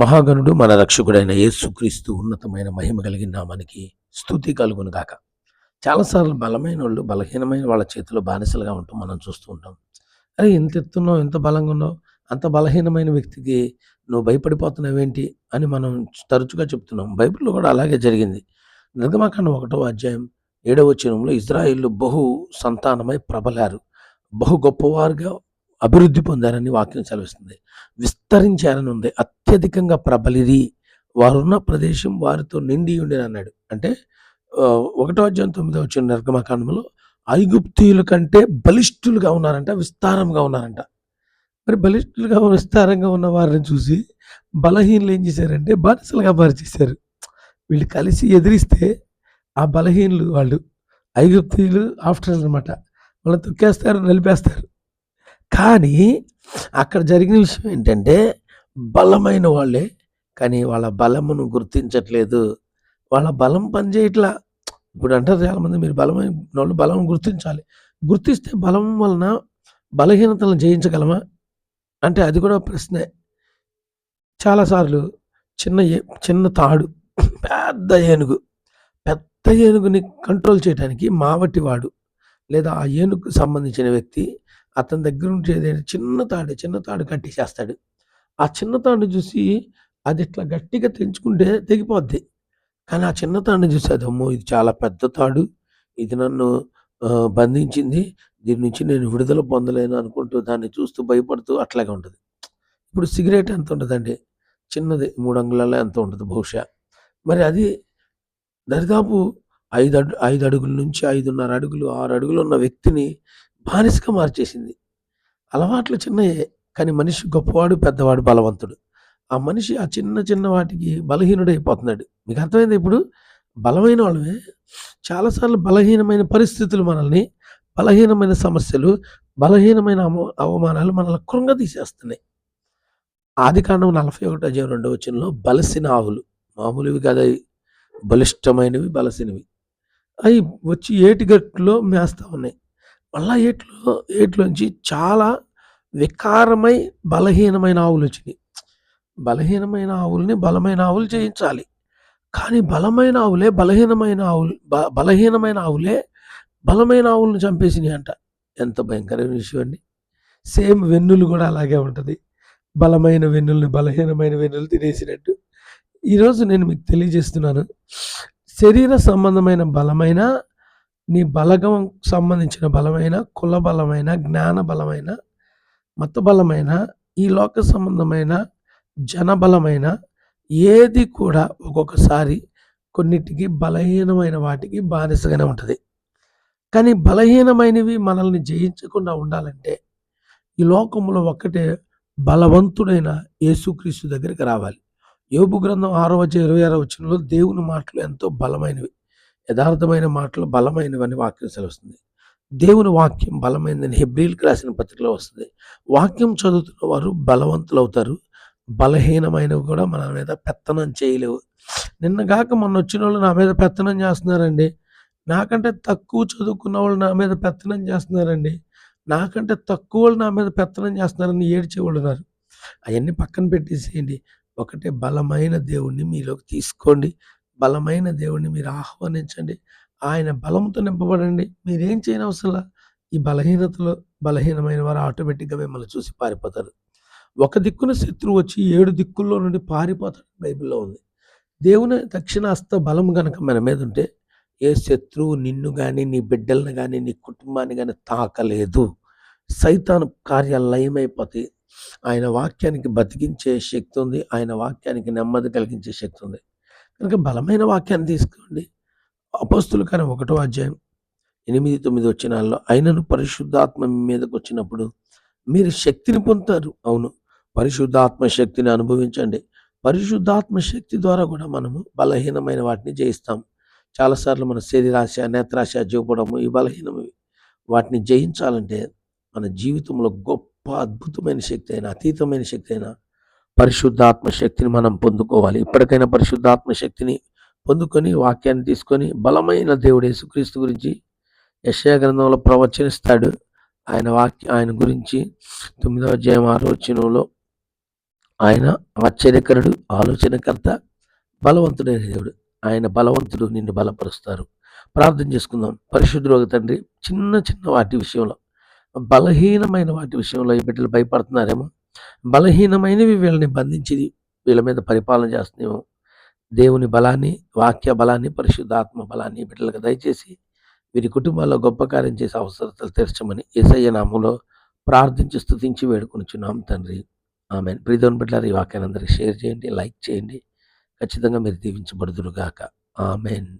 మహాగణుడు మన రక్షకుడైన యేసుక్రీస్తు ఉన్నతమైన మహిమ కలిగిన నామానికి స్థుతి కలుగును గాక. చాలాసార్లు బలమైన వాళ్ళు బలహీనమైన వాళ్ళ చేతిలో బానిసలుగా ఉంటాం మనం చూస్తూ ఉంటాం. అరే ఎంత ఎత్తున్నావు ఎంత బలంగా ఉన్నావు అంత బలహీనమైన వ్యక్తికి నువ్వు భయపడిపోతున్నావేంటి అని మనం తరచుగా చెప్తున్నాం. బైబిల్లో కూడా అలాగే జరిగింది. నిర్గమాకాండం ఒకటో అధ్యాయం ఏడవ వచనంలో ఇజ్రాయిల్ బహు సంతానమై ప్రబలారు. బహు గొప్పవారుగా అభివృద్ధి పొందారని వాక్యం సెలవిస్తుంది. విస్తరించారని ఉంది. అత్యధికంగా ప్రబలిది వారున్న ప్రదేశం వారితో నిండి ఉండేది అన్నాడు. అంటే ఒకటో అధ్యాయం తొమ్మిదో వచ్చిన నిర్గమకాండంలో ఐగుప్తీయుల కంటే బలిష్ఠులుగా ఉన్నారంట విస్తారంగా ఉన్నారంట. మరి బలిష్ఠులుగా విస్తారంగా ఉన్న వారిని చూసి బలహీనలు ఏం చేశారంటే బానిసలుగా మార్చేశారు. వీళ్ళు కలిసి ఎదిరిస్తే ఆ బలహీనులు వాళ్ళు ఐగుప్తీయులు ఆఫ్టర్ అనమాట. వాళ్ళని తొక్కేస్తారు నలిపేస్తారు. కానీ అక్కడ జరిగిన విషయం ఏంటంటే బలమైన వాళ్ళే కానీ వాళ్ళ బలమును గుర్తించట్లేదు. వాళ్ళ బలం పనిచేయట్లా. ఇప్పుడు అంటారు చాలామంది మీరు బలమైన వాళ్ళు బలం గుర్తించాలి. గుర్తిస్తే బలం వలన బలహీనతలను జయించగలమా? అంటే అది కూడా ప్రశ్నే. చాలాసార్లు చిన్న ఏ చిన్న తాడు పెద్ద ఏనుగు పెద్ద ఏనుగుని కంట్రోల్ చేయడానికి మావటివాడు లేదా ఆ ఏనుగుకు సంబంధించిన వ్యక్తి అతని దగ్గర ఉంటే చిన్న తాడు చిన్న తాడు కట్టేసేస్తాడు. ఆ చిన్న తాడు చూసి అది ఇట్లా గట్టిగా తెంచుకుంటే తెగిపోద్ది. కానీ ఆ చిన్న తాడుని చూసి అది అమ్మో ఇది చాలా పెద్ద తాడు. ఇది నన్ను బంధించింది. దీని నుంచి నేను విడుదల పొందలేను అనుకుంటూ దాన్ని చూస్తూ భయపడుతూ అట్లాగే ఉంటుంది. ఇప్పుడు సిగరెట్ ఎంత ఉంటుందండి? చిన్నది మూడు అంగుళాల ఎంత ఉంటుంది బహుశా? మరి అది దరిదాపు ఐదు అడు ఐదు అడుగుల నుంచి ఐదున్నర అడుగులు ఆరు అడుగులు ఉన్న వ్యక్తిని బానిసగా మార్చేసింది. అలవాట్లు చిన్నయే కానీ మనిషి గొప్పవాడు పెద్దవాడు బలవంతుడు. ఆ మనిషి ఆ చిన్న చిన్న వాటికి బలహీనుడైపోతున్నాడు. మీకు అర్థమైంది ఇప్పుడు? బలమైన వాళ్ళమే. చాలాసార్లు బలహీనమైన పరిస్థితులు మనల్ని బలహీనమైన సమస్యలు బలహీనమైన అవమానాలు మనల్ని కృంగదీసేస్తున్నాయి ఆది కాండం నలభై ఒకటో అధ్యాయం రెండో వచనంలో బలసిన ఆవులు. మామూలువి కదా బలిష్టమైనవి బలసినవి. అవి వచ్చి ఏటిగట్టులో మేస్తా ఉన్నాయి. మళ్ళా ఏట్లో ఏట్లోంచి చాలా వికారమై బలహీనమైన ఆవులు వచ్చినాయి. బలహీనమైన ఆవుల్ని బలమైన ఆవులు చేయించాలి. కానీ బలమైన ఆవులే బలహీనమైన ఆవులు బ- బలహీనమైన ఆవులే బలమైన ఆవులను చంపేసినాయి అంట. ఎంత భయంకరమైన విషయం అండి. సేమ్ వెన్నులు కూడా అలాగే ఉంటుంది. బలమైన వెన్నుల్ని బలహీనమైన వెన్నులు తినేసినట్టు. ఈరోజు నేను మీకు తెలియజేస్తున్నాను. శరీర సంబంధమైన బలమైన నీ బలగం సంబంధించిన బలమైన కుల బలమైన జ్ఞాన బలమైన మత బలమైన ఈ లోక సంబంధమైన జనబలమైన ఏది కూడా ఒక్కొక్కసారి కొన్నిటికి బలహీనమైన వాటికి బానిసగానే ఉంటుంది. కానీ బలహీనమైనవి మనల్ని జయించకుండా ఉండాలంటే ఈ లోకంలో ఒక్కటే బలవంతుడైన యేసుక్రీస్తు దగ్గరికి రావాలి. యోబు గ్రంథం ఆరో వచ్చే ఇరవై ఆరో వచ్చినలో దేవుని మాటలు ఎంతో బలమైనవి. యథార్థమైన మాటలు బలమైనవి అని వాక్యం సెలవుస్తుంది. దేవుని వాక్యం బలమైనదని హెబ్రిల్కి రాసిన పత్రికలో వస్తుంది. వాక్యం చదువుతున్న వారు బలవంతులు అవుతారు బలహీనమైనవి కూడా మన మీద పెత్తనం చేయలేవు. నిన్నగాక మొన్న వచ్చిన వాళ్ళు నా మీద పెత్తనం చేస్తున్నారండి. నాకంటే తక్కువ చదువుకున్న వాళ్ళు నా మీద పెత్తనం చేస్తున్నారండి. నాకంటే తక్కువ వాళ్ళు నా మీద పెత్తనం చేస్తున్నారని ఏడ్చేవాళ్ళు ఉన్నారు. అవన్నీ పక్కన పెట్టేసేయండి. ఒకటే బలమైన దేవుణ్ణి మీలోకి తీసుకోండి. బలమైన దేవుణ్ణి మీరు ఆహ్వానించండి. ఆయన బలంతో నింపబడండి. మీరేం చేయని ఈ బలహీనతలో బలహీనమైన వారు ఆటోమేటిక్గా మిమ్మల్ని చూసి పారిపోతారు. ఒక దిక్కున శత్రువు వచ్చి ఏడు దిక్కుల్లో నుండి పారిపోతాడు బైబిల్లో ఉంది. దేవుని దక్షిణాస్త బలం కనుక మన మీద ఉంటే ఏ శత్రువు నిన్ను కానీ నీ బిడ్డలను కానీ నీ కుటుంబాన్ని కానీ తాకలేదు. సైతాను కార్యాలు లయమైపోతాయి ఆయన వాక్యానికి బతికించే శక్తి ఉంది. ఆయన వాక్యానికి నెమ్మది కలిగించే శక్తి ఉంది. కనుక బలమైన వాక్యాన్ని తీసుకోండి. అపస్తులు కానీ ఒకటో అధ్యాయం ఎనిమిది తొమ్మిది వచ్చినాల్లో ఆయనను పరిశుద్ధాత్మ మీదకు మీదకి వచ్చినప్పుడు మీరు శక్తిని పొందుతారు. అవును పరిశుద్ధాత్మ శక్తిని అనుభవించండి. పరిశుద్ధాత్మ శక్తి ద్వారా కూడా మనము బలహీనమైన వాటిని జయిస్తాం. చాలాసార్లు మన శరీరాశ నేత్రాశ చూపడము ఈ బలహీనమైనవి వాటిని జయించాలంటే మన జీవితంలో గొప్ప అద్భుతమైన శక్తి అయినా అతీతమైన శక్తి అయినా పరిశుద్ధాత్మ శక్తిని మనం పొందుకోవాలి. ఇప్పటికైనా పరిశుద్ధాత్మ శక్తిని పొందుకొని వాక్యాన్ని తీసుకొని బలమైన దేవుడు యేసుక్రీస్తు గురించి యశయ గ్రంథంలో ప్రవచనిస్తాడు. ఆయన వాక్య ఆయన గురించి తొమ్మిదవ అధ్యాయం ఆరో వచనంలో ఆయన ఆశ్చర్యకరుడు ఆలోచనకర్త బలవంతుడైన దేవుడు. ఆయన బలవంతుడు నిన్ను బలపరుస్తారు. ప్రార్థన చేసుకుందాం. పరిశుద్ధుడు తండ్రి చిన్న చిన్న వాటి విషయంలో బలహీనమైన వాటి విషయంలో ఈ బిడ్డలు భయపడుతున్నారేమో? బలహీనమైనవి వీళ్ళని బంధించి వీళ్ళ మీద పరిపాలన చేస్తున్నాము దేవుని బలాన్ని వాక్య బలాన్ని పరిశుద్ధాత్మ బలాన్ని బిడ్డలకు దయచేసి వీరి కుటుంబాల్లో గొప్ప కార్యం చేసే అవసరతలు తెరచమని ఏసయ్య నామంలో ప్రార్థించి స్థుతించి వేడుకొనిచున్నాం తండ్రి. ఆమె ప్రీతోని బిడ్డలారు ఈ వాక్యాన్ని అందరికీ షేర్ చేయండి లైక్ చేయండి. ఖచ్చితంగా మీరు దీవించబడుదురుగాక. ఆమెన్.